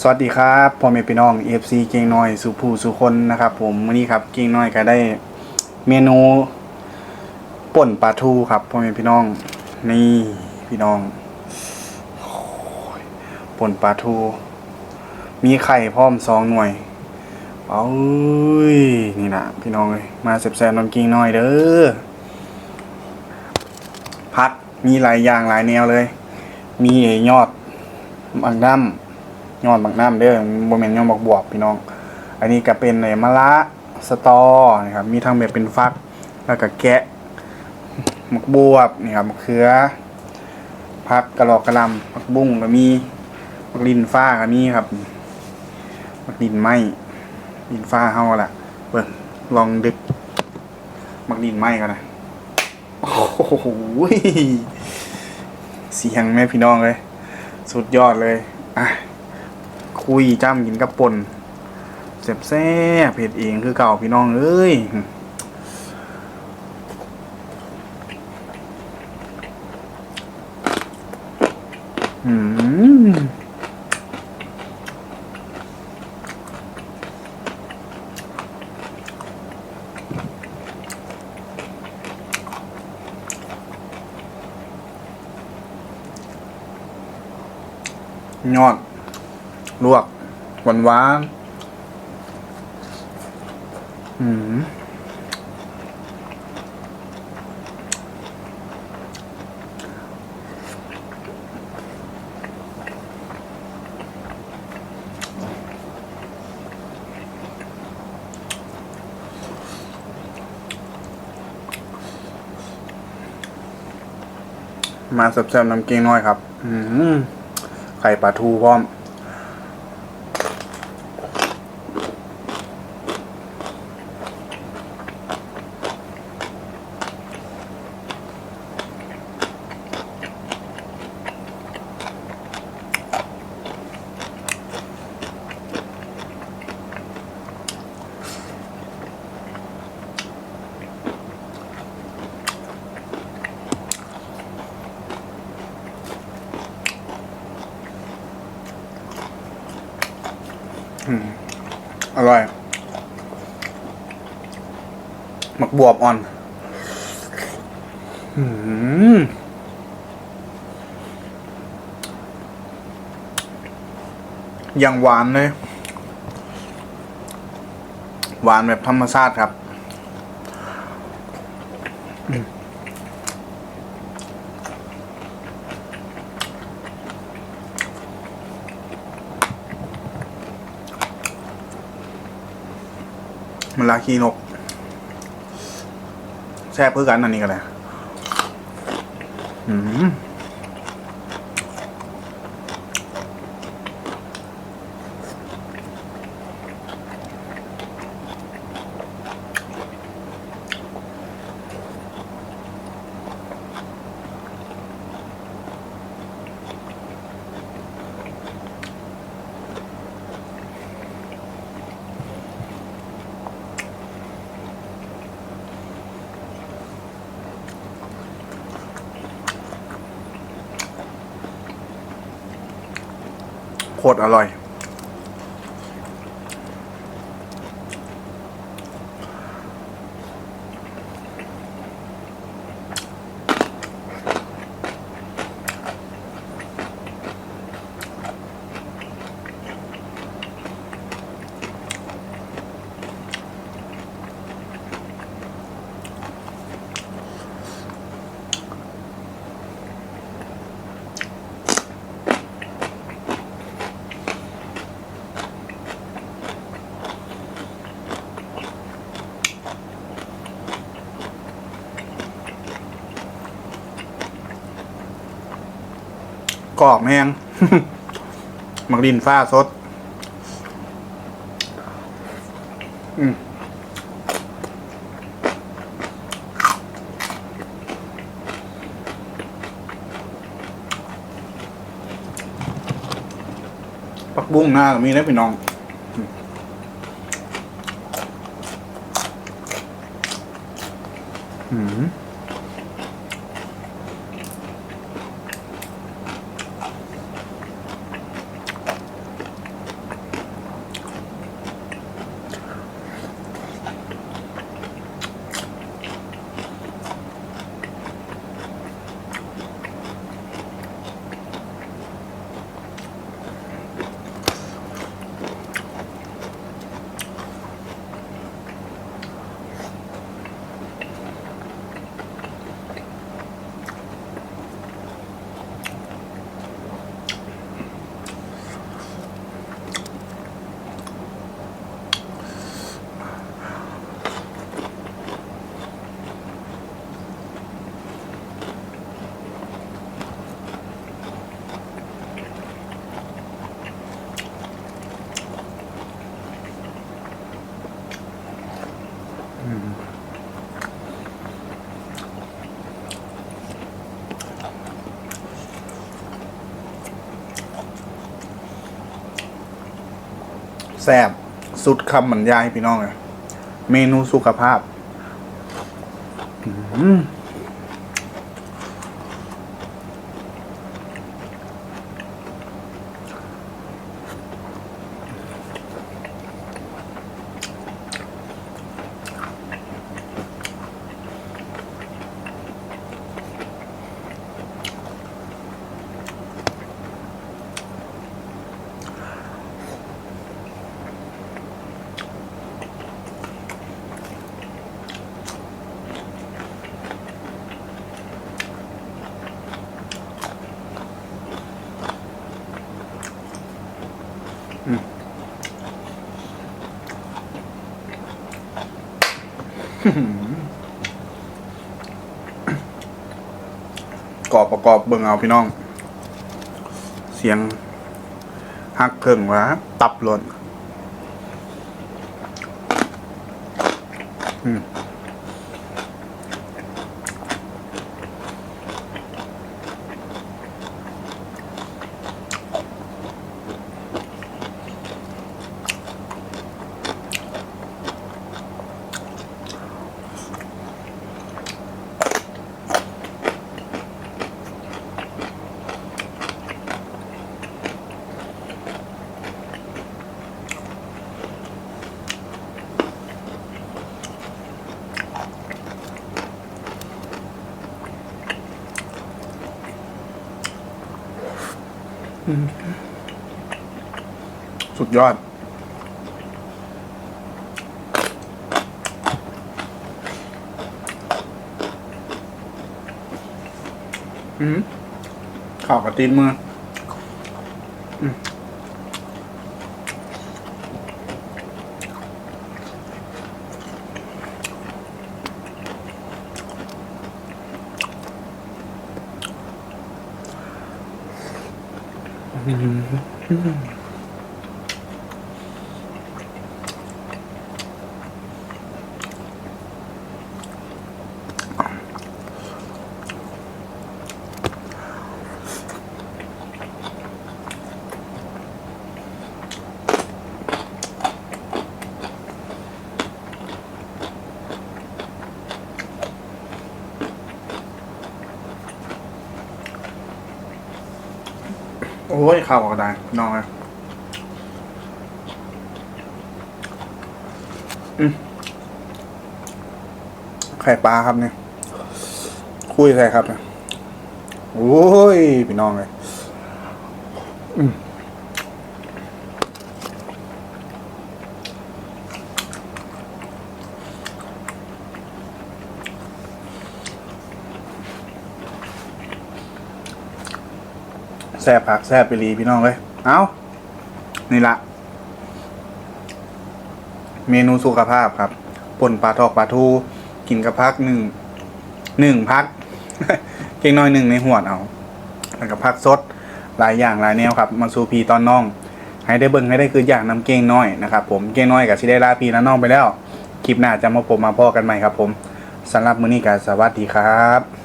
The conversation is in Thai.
สวัสดีครับพ่อแม่พี่น้อง FC เก่งน้อยสุภูสุคนนะครับผมวันนี้ครับเก่งน้อยก็ได้เมนูป่นปลาทูครับพ่อแม่พี่น้องนี่พี่น้องป่นปลาทู มีไข่พร้อมสองหน่วยเอ้ยนี่นะพี่น้องเลยมาแซ่บๆน้ำกิ้งน้อยเด้อพักมีหลายอย่างหลายแนวเลย มียอดบางน้ำ ยอดบักน้ำเด้อบ่แม่นยอดบักบวบพี่น้อง อันนี้ก็เป็นไอ้มะระสตอนะครับมีทั้งแบบเป็นฟัก แล้วก็แกะมักบวบนี่ครับมะเขือผักกระหลอกกระลำมักบุ้งก็มีมักลินฟ้าก็มีครับมักลินไหมลินฟ้าเฮาล่ะเบิ่งลองดึกมักลินไหมกันนะโอ้โหเสียงแม่พี่น้องเลย สุดยอดเลยอะ คุยจ้ำกินกับปนเซ็บแซ่เผ็ดเองคือเก่าพี่น้องเอ้ยอืมยอด ลวกหวานหวานอืมมาแซ่บๆน้ำเกงน้อยครับ อืมไข่ปลาทูพร้อม อร่อย หมักบวบอ่อน อืมอย่างหวานเลย หวานแบบธรรมชาติครับ มันลาคีนกแซ่บเพื่อกันอันนี้กันเลยอืม ตรอร่อย กรอบแห้งมักดินฟ้าสด อืมปักบุ้งหน้าก็มีนะพี่น้อง อืม แซ่บสุดคำบรรยายพี่น้องเลยเมนูสุขภาพ อืม กรอบเบิ่งเอาพี่น้อง เสียงฮักเครื่องวะตับหล่นอืม สุดยอด อืมข่าวกับตีนมือ อืม 여기 눈이 끝나 อ้ยข่าวกระดานน้องเลยอืมไข่ปลาครับเนี่ย คุยใส่ครับเนี่ยโอ้ยพี่น้องเลยอืม แซ่บผักแซ่บไปรีพี่น้องเลยเอานี่ละเมนูสุขภาพครับป่นปลาทอกปลาทู กินกับพักหนึ่งหนึ่งพักเก่งน้อยหนึ่งในหัวเอาแล้วก็พักสดหลายอย่างหลายแนวครับมาสูพีตอนน้อง ให้ได้เบิ่งให้ได้คืออย่างน้ำเก่งน้อยนะครับผมเก่งน้อยกับชิได้ลาพีและน้องไปแล้วคลิปหน้าจะมาผมมาพ่อกันใหม่ครับ ผมสำหรับมื้อนี้ก็สวัสดีครับ